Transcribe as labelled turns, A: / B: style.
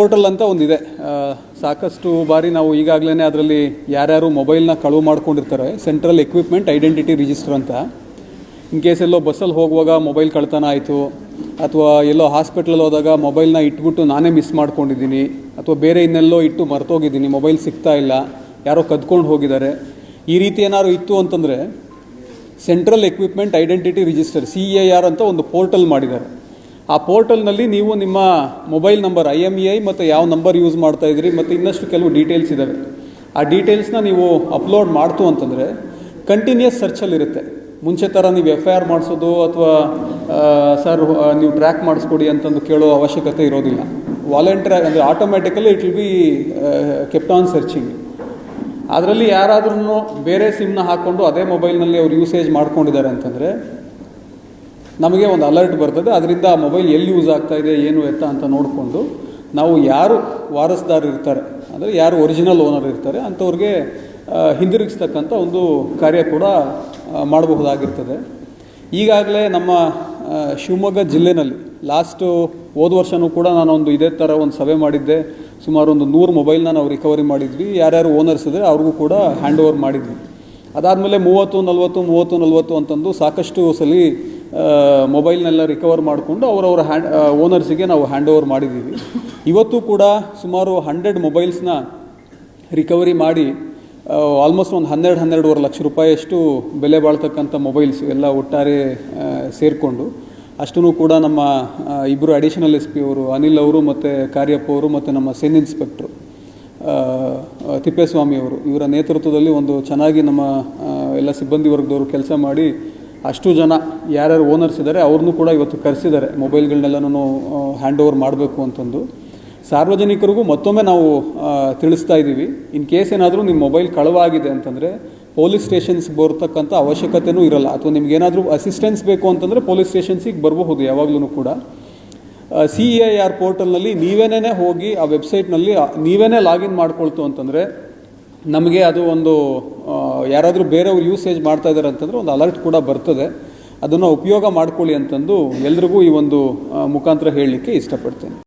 A: Portal ಅಂತ ಒಂದಿದೆ. ಸಾಕಷ್ಟು ಬಾರಿ ನಾವು ಈಗಾಗಲೇ ಅದರಲ್ಲಿ ಯಾರ್ಯಾರು ಮೊಬೈಲ್ನ ಕಳುವು ಮಾಡ್ಕೊಂಡಿರ್ತಾರೆ, ಸೆಂಟ್ರಲ್ ಎಕ್ವಿಪ್ಮೆಂಟ್ ಐಡೆಂಟಿಟಿ ರಿಜಿಸ್ಟರ್ ಅಂತ. ಇನ್ ಕೇಸ್ ಎಲ್ಲೋ ಬಸ್ಸಲ್ಲಿ ಹೋಗುವಾಗ ಮೊಬೈಲ್ ಕಳ್ತನ ಆಯಿತು, ಅಥವಾ ಎಲ್ಲೋ ಹಾಸ್ಪಿಟ್ಲಲ್ಲಿ ಹೋದಾಗ ಮೊಬೈಲ್ನ ಇಟ್ಬಿಟ್ಟು ನಾನೇ ಮಿಸ್ ಮಾಡ್ಕೊಂಡಿದ್ದೀನಿ, ಅಥವಾ ಬೇರೆ ಇನ್ನೆಲ್ಲೋ ಇಟ್ಟು ಮರ್ತೋಗಿದ್ದೀನಿ, ಮೊಬೈಲ್ ಸಿಗ್ತಾ ಇಲ್ಲ, ಯಾರೋ ಕದ್ಕೊಂಡು ಹೋಗಿದ್ದಾರೆ. ಈ ರೀತಿ ಏನಾದ್ರು ಇತ್ತು ಅಂತಂದರೆ, central equipment identity register, C A R ಅಂತ ಒಂದು ಪೋರ್ಟಲ್ ಮಾಡಿದ್ದಾರೆ. ಆ ಪೋರ್ಟಲ್ನಲ್ಲಿ ನೀವು ನಿಮ್ಮ mobile number I M E I ಮತ್ತು ಯಾವ ನಂಬರ್ ಯೂಸ್ ಮಾಡ್ತಾ ಇದ್ದೀರಿ ಮತ್ತು ಇನ್ನಷ್ಟು ಕೆಲವು ಡೀಟೇಲ್ಸ್ ಇದ್ದಾವೆ. ಆ ಡೀಟೇಲ್ಸ್ನ ನೀವು ಅಪ್ಲೋಡ್ ಮಾಡ್ತು ಅಂತಂದರೆ ಕಂಟಿನ್ಯೂಸ್ ಸರ್ಚಲ್ಲಿರುತ್ತೆ ಮುಂಚೆ ಥರ ನೀವು ಎಫ್ ಐ ಆರ್ ಮಾಡಿಸೋದು ಅಥವಾ ಸರ್ ನೀವು ಟ್ರ್ಯಾಕ್ ಮಾಡಿಸ್ಕೊಡಿ ಅಂತಂದು ಕೇಳೋ ಅವಶ್ಯಕತೆ ಇರೋದಿಲ್ಲ. ವಾಲಂಟಿಯರ್ ಅಂದರೆ automatically it will be kept on searching ಅದರಲ್ಲಿ ಯಾರಾದ್ರೂ ಬೇರೆ ಸಿಮ್ನ ಹಾಕ್ಕೊಂಡು ಅದೇ ಮೊಬೈಲ್ನಲ್ಲಿ ಅವ್ರು ಯೂಸೇಜ್ ಮಾಡ್ಕೊಂಡಿದ್ದಾರೆ ಅಂತಂದರೆ ನಮಗೆ ಒಂದು ಅಲರ್ಟ್ ಬರ್ತದೆ. ಅದರಿಂದ ಆ ಮೊಬೈಲ್ ಎಲ್ಲಿ ಯೂಸ್ ಆಗ್ತಾ ಇದೆ, ಏನು ಎತ್ತ ಅಂತ ನೋಡಿಕೊಂಡು ನಾವು ಯಾರು ವಾರಸ್ದಾರ ಇರ್ತಾರೆ, ಅಂದರೆ ಯಾರು ಒರಿಜಿನಲ್ ಓನರ್ ಇರ್ತಾರೆ, ಅಂಥವ್ರಿಗೆ ಹಿಂದಿರುಗಿಸ್ತಕ್ಕಂಥ ಒಂದು ಕಾರ್ಯ ಕೂಡ ಮಾಡಬಹುದಾಗಿರ್ತದೆ. ಈಗಾಗಲೇ ನಮ್ಮ ಶಿವಮೊಗ್ಗ ಜಿಲ್ಲೆನಲ್ಲಿ ಲಾಸ್ಟು ಹೋದ ವರ್ಷವೂ ಕೂಡ ನಾನೊಂದು ಇದೇ ಥರ ಒಂದು ಸಭೆ ಮಾಡಿದ್ದೆ. ಸುಮಾರು ಒಂದು ನೂರು ಮೊಬೈಲ್ನ ನಾವು ರಿಕವರಿ ಮಾಡಿದ್ವಿ. ಯಾರ್ಯಾರು ಓನರ್ಸ್ ಇದ್ದರೆ ಅವ್ರಿಗೂ ಕೂಡ ಹ್ಯಾಂಡ್ ಓವರ್ ಮಾಡಿದ್ವಿ. ಅದಾದಮೇಲೆ ಮೂವತ್ತು, ನಲ್ವತ್ತು ಮೂವತ್ತು, ನಲ್ವತ್ತು ಅಂತಂದು ಸಾಕಷ್ಟು ಸಲ ಮೊಬೈಲ್ನೆಲ್ಲ ರಿಕವರ್ ಮಾಡಿಕೊಂಡು ಅವರವರ ಹ್ಯಾಂಡ್ ಓನರ್ಸಿಗೆ ನಾವು ಹ್ಯಾಂಡ್ ಓವರ್ ಮಾಡಿದ್ದೀವಿ. ಇವತ್ತು ಕೂಡ ಸುಮಾರು ಹಂಡ್ರೆಡ್ ಮೊಬೈಲ್ಸ್ನ ರಿಕವರಿ ಮಾಡಿ ಆಲ್ಮೋಸ್ಟ್ ಒಂದು ಹನ್ನೆರಡು, ಹನ್ನೆರಡೂವರೆ ಲಕ್ಷ ರೂಪಾಯಿಯಷ್ಟು ಬೆಲೆ ಬಾಳ್ತಕ್ಕಂಥ ಮೊಬೈಲ್ಸ್ ಎಲ್ಲ ಒಟ್ಟಾರೆ ಸೇರಿಕೊಂಡು ಅಷ್ಟೂ ಕೂಡ ನಮ್ಮ ಇಬ್ಬರು ಅಡಿಷನಲ್ ಎಸ್ ಪಿ ಅವರು ಅನಿಲ್ ಅವರು ಮತ್ತು ಕಾರ್ಯಪ್ಪ ಅವರು ಮತ್ತು ನಮ್ಮ ಸೆನ್ ಇನ್ಸ್ಪೆಕ್ಟ್ರು ತಿಪ್ಪೇಸ್ವಾಮಿ ಅವರು, ಇವರ ನೇತೃತ್ವದಲ್ಲಿ ಒಂದು ಚೆನ್ನಾಗಿ ನಮ್ಮ ಎಲ್ಲ ಸಿಬ್ಬಂದಿ ವರ್ಗದವರು ಕೆಲಸ ಮಾಡಿ ಅಷ್ಟು ಜನ ಯಾರ್ಯಾರು ಓನರ್ಸ್ ಇದ್ದಾರೆ ಅವ್ರನ್ನೂ ಕೂಡ ಇವತ್ತು ಕರೆಸಿದ್ದಾರೆ. ಮೊಬೈಲ್ಗಳನ್ನೆಲ್ಲನೂ ಹ್ಯಾಂಡ್ ಓವರ್ ಮಾಡಬೇಕು ಅಂತಂದು. ಸಾರ್ವಜನಿಕರಿಗೂ ಮತ್ತೊಮ್ಮೆ ನಾವು ತಿಳಿಸ್ತಾ ಇದ್ದೀವಿ. ಇನ್ ಕೇಸ್ ಏನಾದರೂ ನಿಮ್ಮ ಮೊಬೈಲ್ ಕಳವಾಗಿದೆ ಅಂತಂದರೆ ಪೊಲೀಸ್ ಸ್ಟೇಷನ್ಸ್ ಬರ್ತಕ್ಕಂಥ ಅವಶ್ಯಕತೆನೂ ಇರಲ್ಲ. ಅಥವಾ ನಿಮ್ಗೇನಾದರೂ ಅಸಿಸ್ಟೆನ್ಸ್ ಬೇಕು ಅಂತಂದರೆ ಪೊಲೀಸ್ ಸ್ಟೇಷನ್ಸಿಗೆ ಬರಬಹುದು ಯಾವಾಗಲೂ ಕೂಡ. ಸಿ ಎ ಆರ್ ಪೋರ್ಟಲ್ನಲ್ಲಿ ನೀವೇನೇ ಹೋಗಿ ಆ ವೆಬ್ಸೈಟ್ನಲ್ಲಿ ನೀವೇನೇ ಲಾಗಿನ್ ಮಾಡ್ಕೊಳ್ತು ಅಂತಂದರೆ ನಮಗೆ ಅದು ಒಂದು ಯಾರಾದರೂ ಬೇರೆಯವ್ರು ಯೂಸೇಜ್ ಮಾಡ್ತಾ ಇದ್ದಾರೆ ಅಂತಂದರೆ ಒಂದು ಅಲರ್ಟ್ ಕೂಡ ಬರ್ತದೆ. ಅದನ್ನು ಉಪಯೋಗ ಮಾಡ್ಕೊಳ್ಳಿ ಅಂತಂದು ಎಲ್ರಿಗೂ ಈ ಒಂದು ಮುಖಾಂತರ ಹೇಳಲಿಕ್ಕೆ ಇಷ್ಟಪಡ್ತೇನೆ.